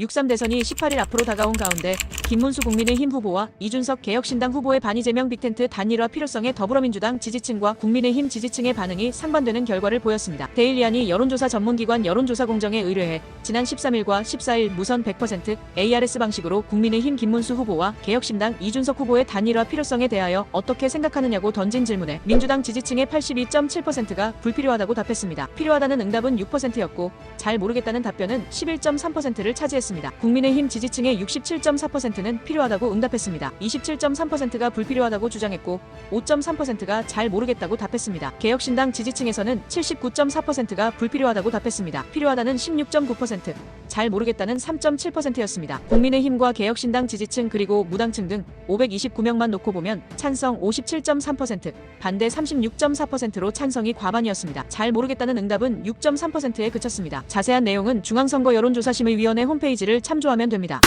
6.3 대선이 18일 앞으로 다가온 가운데 김문수 국민의힘 후보와 이준석 개혁신당 후보의 반이재명 빅텐트 단일화 필요성에 더불어민주당 지지층과 국민의힘 지지층의 반응이 상반되는 결과를 보였습니다. 데일리안이 여론조사 전문기관 여론조사 공정에 의뢰해 지난 13일과 14일 무선 100% ARS 방식으로 국민의힘 김문수 후보와 개혁신당 이준석 후보의 단일화 필요성에 대하여 어떻게 생각하느냐고 던진 질문에 민주당 지지층의 82.7%가 불필요하다고 답했습니다. 필요하다는 응답은 6%였고 잘 모르겠다는 답변은 11.3%를 차지했습니다. 국민의힘 지지층의 67.4%는 필요하다고 응답했습니다. 27.3%가 불필요하다고 주장했고 5.3%가 잘 모르겠다고 답했습니다. 개혁신당 지지층에서는 79.4%가 불필요하다고 답했습니다. 필요하다는 16.9%, 잘 모르겠다는 3.7%였습니다. 국민의힘과 개혁신당 지지층 그리고 무당층 등 529명만 놓고 보면 찬성 57.3%, 반대 36.4%로 찬성이 과반이었습니다. 잘 모르겠다는 응답은 6.3%에 그쳤습니다. 자세한 내용은 중앙선거 여론조사심의위원회 홈페이지를 참조하면 됩니다.